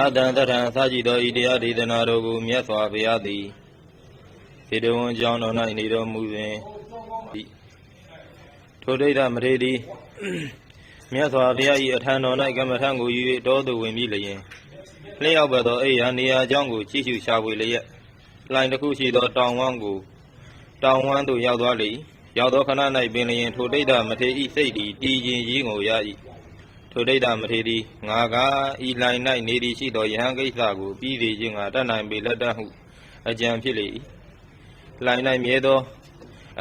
အတံတထံအစရှိသောဤတရားဒေသနာတော်ကိုမြတ်စွာဘုရားသည်ခြေတော်ဝန်ကြောင်းတော်၌နေတော်မူတွင်ထိုဒိဋ္ဌမထေရီမြတ်စွာဘုရား၏အထံတော်၌ကမ္မထံကိုယူ၍တောသို့ဝင်ပြီးလျင်လျှောက်ဘက်သောအိယာနေရာအကြောင်းကိုကြည့်ရှုရှာဖွေလျက်လိုင်တစ်ခုရှိသောတောင်ဝမ်းကိုတောင်ဝမ်းသို့ရောက်သွားလေ၏ရောက်သောခဏ၌ပင်လျင်ထိုဒိဋ္ဌမထေရီစိတ်သည်တည်ခြင်းကြီးကိုရ၏ ထိုဒိဋ္ဌမထေရီငါကဤလိုင်၌နေသည်ရှိသောယဟန်ကိစ္စကိုပြီးသည်ခြင်းငါတတ်နိုင်ပေလက်တတ်ဟုအကြံဖြစ်လေ၏လိုင်၌မြဲသော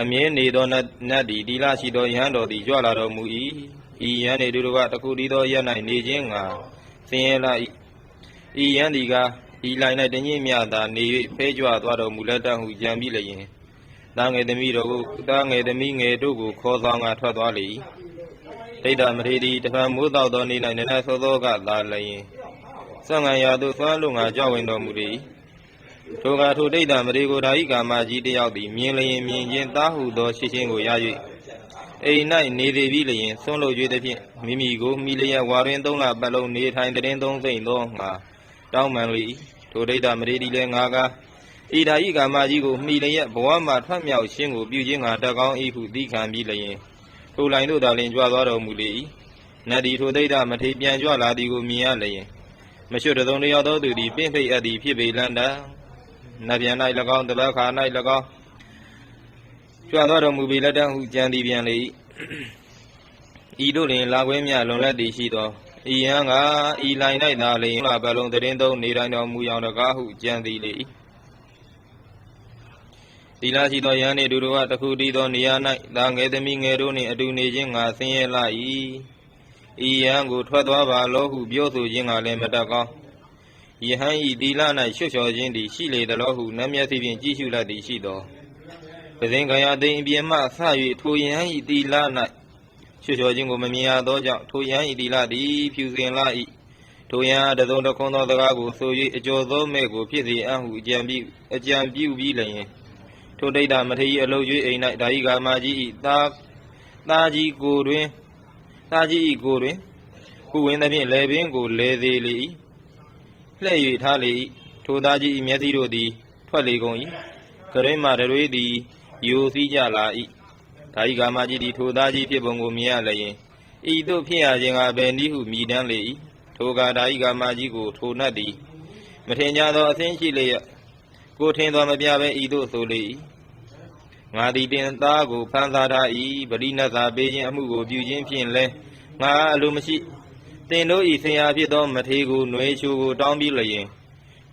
အမြဲနေသောနတ်နတ်သည်တီလာရှိသောယဟန်တော်သည်ကြွလာတော်မူ၏ဤယဟန်နေတို့ကတခုတည်းသောရ၌နေခြင်းငါဆင်းရဲလာ၏ဤယဟန်ဒီကဤလိုင်၌တညင်းမြသာနေ၍ဖဲကြွသွားတော်မူလက်တတ်ဟုကြံပြီးလျင်တာငယ်သမီးတော်ကိုတာငယ်သမီးငယ်တို့ကိုခေါ်ဆောင်ကထွက်သွားလေ၏ ဒိဋ္ဌမထေရီတဖန်မိုးတောက်သောနေ၌နည်းနည်းသောသောကသာလျင်ဆံငံရာသို့သွမ်းလုံငါကြောက်ဝင်တော်မူလေ၏ထိုကထိုဒိဋ္ဌမထေကိုဓာဤကာမကြီးတယောက်သည်မြင်လျင်မြင်ချင်းသားဟုသောရှိချင်းကိုရ၍အိမ်၌နေသေးပြီးလျင်ဆွန့်လို့၍သည်ဖြင့်မိမိကိုမိလျက်ဝါရင်းသုံးလပတ်လုံးနေထိုင်တည်င်းသုံးစိမ့်သောငါတောင်းပန်လေ၏ထိုဒိဋ္ဌမထေဒီလည်းငါကားဤဓာဤကာမကြီးကိုမိလျက်ဘဝမှာထွက်မြောက်ခြင်းကိုပြုခြင်းငါတက်ကောင်း၏ဟုသိခံပြီးလျင် ထိုလိုင်တို့သာလင်ကြွသွားတော်မူလေ၏နတ်ဒီထိုဒိဋ္ဌမထေပြန်ကြွလာသည်ကိုမြင်ရလျင်မရွှတ်တစုံတယောက်သောသူသည်ပြင့်ဖိတ်အပ်သည်ဖြစ်ပေလန္တာနတ်ပြန်၌၎င်းတလခါ၌၎င်းကြွသွားတော်မူပေလက်တဟုကြံသည်ပြန်လေ၏ဤတို့တွင်လာခွင့်မြလွန်လက်သည်ရှိသောဤယံကဤလိုင်၌သာလျင်လာဘလုံးတရင်သုံးနေတိုင်းတော်မူရောင်တကားဟုကြံသည်လေ၏ သီလရှိသောယန္တိဒုတို့ကတခုတည်းသောနေရာ၌သာငယ်သမီးငယ်တို့နှင့်အတူနေခြင်းငါဆင်းရဲလာ၏ဤယံကိုထွက်သွားပါလောဟုပြောဆိုခြင်းကလည်းမတတ်ကောင်းယဟန်ဤသီလ၌ရွှတ်လျှော်ခြင်းသည်ရှိလေသလောဟုနတ်မျက်စိဖြင့်ကြည့်ရှုလက်သည်ရှိသောပဇင်ကံရသိင်အပြင်မှဆ၍ထိုယဟန်ဤသီလ၌ရွှတ်လျှော်ခြင်းကိုမမြင်ရသောကြောင့်ထိုယဟန်ဤသီလသည်ဖြူစင်လာ၏ထိုယဟန်တစုံတစ်ခွန်းသောစကားကိုဆို၍အကျော်သောမဲ့ကိုဖြစ်စေအံ့ဟုအကြံပြုအကြံပြုပြီးလျင် ထိုဒိဋ္ဌမထေရအလုတ်ကျွေးအိမ်၌ဓာယိကာမကြီးဤသာသာကြီးကိုတွင်သာကြီးဤကိုတွင်ကုဝင်သဖြင့်လေပင်ကိုလေသေးလေ၏လှဲ့၍ထားလေ၏ထိုသားကြီးဤမျက်စိတို့သည် ထွက်လေကုန်၏ကရိမာတရွေးသည်ယိုစီးကြလာ၏ဓာယိကာမကြီးသည်ထိုသားကြီးဖြစ်ပုံကိုမြင်ရလျင်ဤသို့ဖြစ်ရခြင်းကဘယ်နည်းဟုမြည်တမ်းလေ၏ထိုကဓာယိကာမကြီးကိုထိုနတ်သည်မထင်ကြသောအသင်းရှိလျက် ကိုထင်းသောမပြပဲဤသို့ဆိုလေ၏ငါသည်တင်သားကိုဖန်ဆာထား၏ပရိနတ်သာပေးခြင်းအမှုကိုပြုခြင်းဖြင့်လဲငါအလိုမရှိတင်တို့ဤဆရာဖြစ်သောမထေကိုနှွေချိုကိုတောင်းပြီးလျင်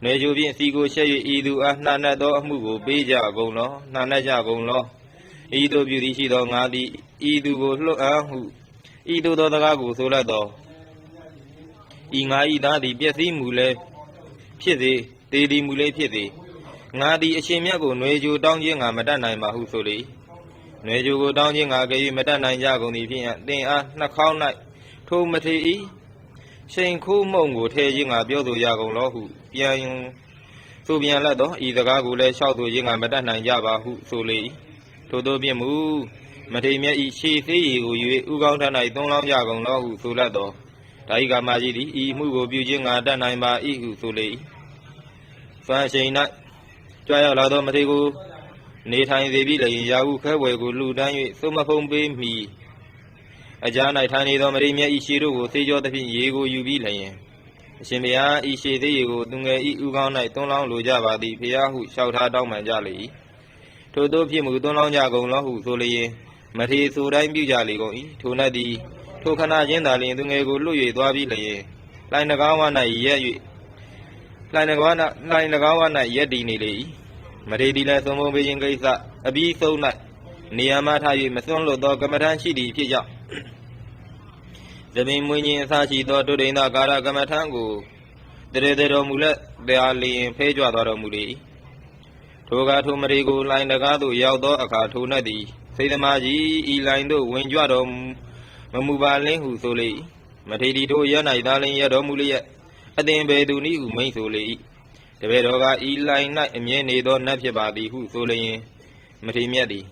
နှွေချိုဖြင့်စီကိုရှက်၍ဤသူအားနှာနှက်သောအမှုကိုပေးကြကုန်လောနှာနှက်ကြကုန်လောဤသို့ပြုသည်ရှိသောငါသည်ဤသူကိုလွတ်အံ့ဟုဤသို့သောစကားကိုဆိုလတ်သောဤငါဤသားသည်ပျက်စီးမှုလည်းဖြစ်စေတည်တည်မှုလည်းဖြစ်စေ ငါသည်အရှင်မြတ်ကိုနှွေကြိုတောင်းခြင်းငါမတတ်နိုင်ပါဟုဆိုလေ။နှွေကြိုကိုတောင်းခြင်းငါက၍မတတ်နိုင်ကြကုန်သည်ဖြင့်သင်အားနှခေါင်း၌ထိုမထေ၏ရှိန်ခိုးမုံကိုထဲခြင်းကပြောဆိုရကုန်လောဟုပြန်သူပြန်လက်တော့ဤစကားကိုလည်းလျှောက်သူခြင်းကမတတ်နိုင်ကြပါဟုဆိုလေ၏ထို့သောပြင်မူမထေမြတ်ဤရှေးသေးရီကို၍ဥကောင်းထ၌သုံးလောင်းရကုန်လောဟုဆိုလက်တော့ဒါဤကမာကြီးသည်ဤမှုကိုပြုခြင်းကတတ်နိုင်ပါ၏ဟုဆိုလေ၏ဖန်ရှိန်၌ ကြွားရောက်လာသောမထေကိုနေထိုင်စေပြီးလည်းရာဟုခဲဝယ်ကိုလှူဒန်း၍သုံးမဖုံးပေးမိအကြား၌ထိုင်နေသောမရိမြတ်ဤရှေတို့ကိုသေကြောသဖြင့်ရေကိုယူပြီးလျင်အရှင်ဘုရားဤရှေသေးရေကိုသူငယ်ဤဥကောင်း၌သွန်းလောင်းလိုကြပါသည်ဘုရားဟုလျှောက်ထားတောင်းပန်ကြလေ၏ထို့သောဖြစ်မှုသွန်းလောင်းကြကုန်လောဟုဆိုလျင်မထေဆိုတိုင်းပြုကြလေကုန်၏ထိုနတ်သည်ထိုခဏချင်းသာလျင်သူငယ်ကိုလွတ်၍သွားပြီးလျင်လိုင်နဂါးဝ၌ရက်၍ လိုင်နဂါး၌လိုင်နဂါးဝ၌ရက်တည်နေလေ၏မထေဒီလည်းသုံးပုံပေးခြင်းကိစ္စအပြီးဆုံး၌နေရာမှထား၍မစွန့်လွတ်သောကမ္မထမ်းရှိသည်ဖြစ်ကြောင်းသမင်မွေးခြင်းအစရှိသောတုဒိန်သာကာရကမ္မထံကိုတရေတတော်မူလက်တရားလျင်ဖဲကြွတော်တော်မူလေထိုကထိုမရီကိုလိုင်တကားသို့ရောက်သောအခါထိုနှက်သည်စိတ်သမားကြီးဤလိုင်သို့ဝင်ကြွတော်မမူပါလင်းဟုဆိုလေမထေရီထိုရ၌သာလျင်ရတော်မူလျက် အသင်ပေသူနည်းဟုမိန်ဆိုလေတပည့်တော်ကဤလိုင်၌အမြဲနေသောနတ်ဖြစ်ပါသည်ဟုဆိုလျင်မထေမြတ်သည်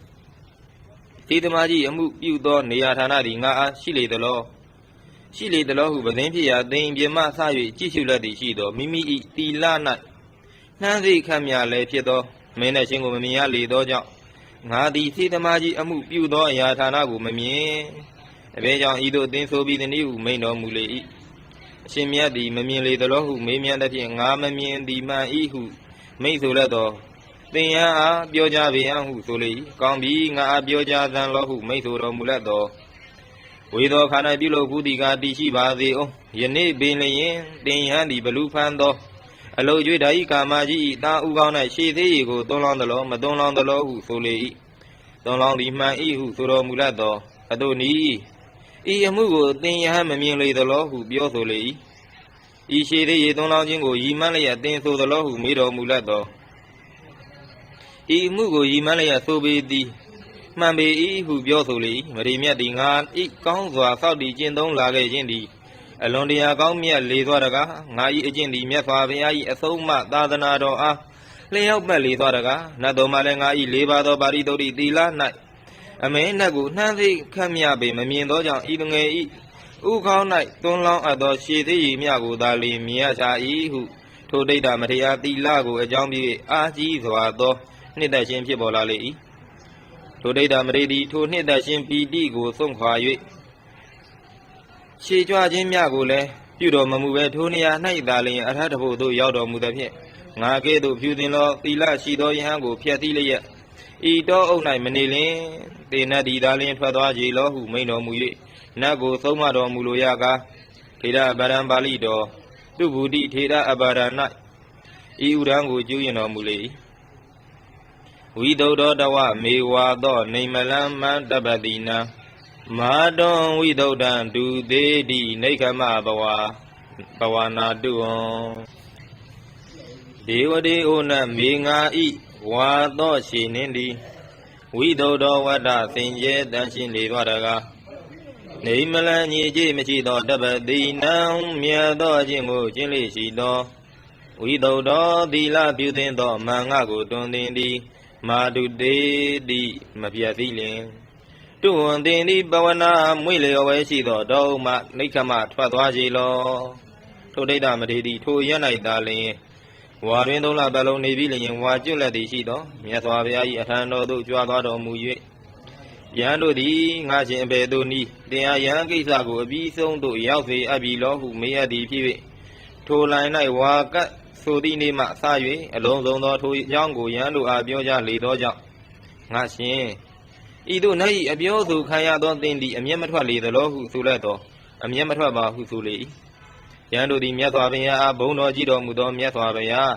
စိတ်သမားကြီးအမှုပြုသောနေရာဌာနသည်ငါအားရှိလေသလောရှိလေတလောဟုပသင်ဖြစ်ရာသင်ပြမဆ၍ကြည့်ရှုလက်သည်ရှိသောမိမိ၏တီလ၌နှမ်းစိတ်ခတ်မြလည်းဖြစ်သောမင်းနဲ့ရှင်ကိုမမြင်ရလေသောကြောင့်ငါသည်စေတမာကြီးအမှုပြုသောအရာဌာနကိုမမြင်အဘဲကြောင့်ဤသို့သင်ဆိုပြီးသည်နည်းဟုမိန်တော်မူလေ၏ အရှင်မြတ်သည်မမြင်လေသလောဟုမေးမြန်းသဖြင့်ငါမမြင်သည်မှန်၏ဟုမိန့်ဆိုလက်သောသင်ယံအားပြောကြပေယံဟုဆိုလေ၏ကောင်းပြီငါအားပြောကြသံလောဟုမိန့်ဆိုတော်မူလက်သောဝေသောခန္ဓာပြုလို့ကုတိကာတည်ရှိပါစေအောင်ယနေ့ပင်လျင်တင်ယံသည်ဘလူဖန်သောအလုတ်ကျွေးဓာဤကာမကြီးဤတာဥကောင်း၌ရှေသေးရီကိုသွန်းလောင်းသလောမသွန်းလောင်းသလောဟုဆိုလေ၏သွန်းလောင်းသည်မှန်၏ဟုဆိုတော်မူလတ်သောအတုနီ ဤအမှုကိုတင်ယံမမြင်လေသလောဟုပြောဆိုလေ၏ဤရှေသေးရီသွန်းလောင်းခြင်းကိုရီမန်းလျက်တင်ဆိုသလောဟုမေးတော်မူလတ်သောဤအမှုကိုရီမန်းလျက်ဆိုပေသည်မှန်ပေ၏ဟုပြောဆိုလေ၏မရိမြတ်သည်ငါဤကောင်းစွာစောက်တည်ကျင့်သုံးလာခဲ့ခြင်းသည်အလွန်တရာကောင်းမြတ်လေသွားတကားငါဤအကျင့်သည်မြတ်စွာဘုရား၏အဆုံးအမသာသနာတော်အားလျှောက်ပတ်လေသွားတကားနတ်တော်မှလည်းငါဤလေးပါးသောပါရိသုတ်တိသီလ၌ အမဲနှက်ကိုနှမ်းသိခတ်မြပေမမြင်သောကြောင့်ဤငယ်ဤဥခေါင်း၌သွန်းလောင်းအပ်သောရှည်သေးရည်မြကိုသာလျှင်မြင်ရချ၏ဟုထိုဒိဋ္ဌမထေရသီလကိုအကြောင်းပြု၍အာကြီးစွာသောနှစ်သက်ခြင်းဖြစ်ပေါ်လာလေ၏ထိုဒိဋ္ဌမထေရသည်ထိုနှစ်သက်ခြင်းပီတိကိုဆုံးခွာ၍ရှေကြွခြင်းမြကိုလည်းပြုတော်မမူပဲထိုနေရာ၌သာလျှင်အထတဖို့သို့ရောက်တော်မူသဖြင့်ငါကဲ့သို့ဖြူတင်သောသီလရှိသောယဟန်ကိုဖျက်ဆီးလျက်ဤတောအုပ်၌မနေလျင် တေနတ်ဒီသာလျှင်ထွက်သွားကြလောဟုမိန်တော်မူ၍နတ်ကိုသုံးမတော်မူလိုရကားထေရဗရံပါဠိတော်သူဗုဒ္ဓထေရအဘာရ၌ဤဥဒံကိုကျူးရင်တော်မူလေ၏ဝိတုဒ္ဓတဝမေဝါသောနေမလံမန္တပတိနံမာတွန်ဝိတုဒ္ဓံဒုသေးတိနေခမဘဝဘဝနာတုံဒေဝတေဩနမေငါဤဝါသောရှင်နှင်းသည် ဝိတုဒ္ဓဝတ္တသင်ကျဲတန်ရှင်းလေသွားတကားနေမလံညီကြည်မရှိသောတပတိနံမြတ်သောအခြင်းကိုကျင့်လေရှိသောဝိတုဒ္ဓသီလပြုသင်သောမင်္ဂကိုတွင်တင်သည်မာတုတေတိမပြတ်သည်လင်တုဝံတင်သည်ပဝနာမွေလျော်ဝဲရှိသောတောမှနိခမထွက်သွားကြလောထိုဒိဋ္ဌမထေရီထိုရ၌သာလျင် ဝါတွင်သုံးလပတ်လုံးနေပြီလျင်ဝါကျွတ်လက်သည်ရှိသောမြတ်စွာဘုရား၏အထံတော်သို့ကြွားသွားတော်မူ၍ယဟန်တို့သည်ငါရှင်အဘေတို့နီးတင်အားယဟန်ကိစ္စကိုအပြီးဆုံးသို့ရောက်စေအပ်ပြီလောဟုမေးရသည်ဖြစ်၍ထိုလိုင်း၌ဝါကတ်ဆိုသည့်နေ့မှစ၍အလုံးစုံသောထိုအကြောင်းကိုယဟန်တို့အားပြောကြလေသောကြောင့်ငါရှင်ဤသို့၌အပြောဆိုခံရသောသင်သည်အမျက်မထွက်လေသလောဟုဆိုလက်သောအမျက်မထွက်ပါဟုဆိုလေ၏ ယဟန်တို့သည်မြတ်စွာဘုရားအားဘုန်းတော်ကြည်တော်မူသောမြတ်စွာဘုရား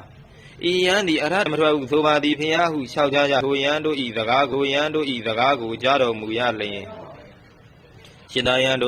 ဤယဟန်သည်အရဟတမထွက်ဟုဆိုပါသည်ဖျားဟုလျှောက်ကြကြထိုယဟန်တို့ဤစကားကိုယဟန်တို့ဤစကားကိုကြားတော်မူရလျင်ရှင်သာယဟန်တို့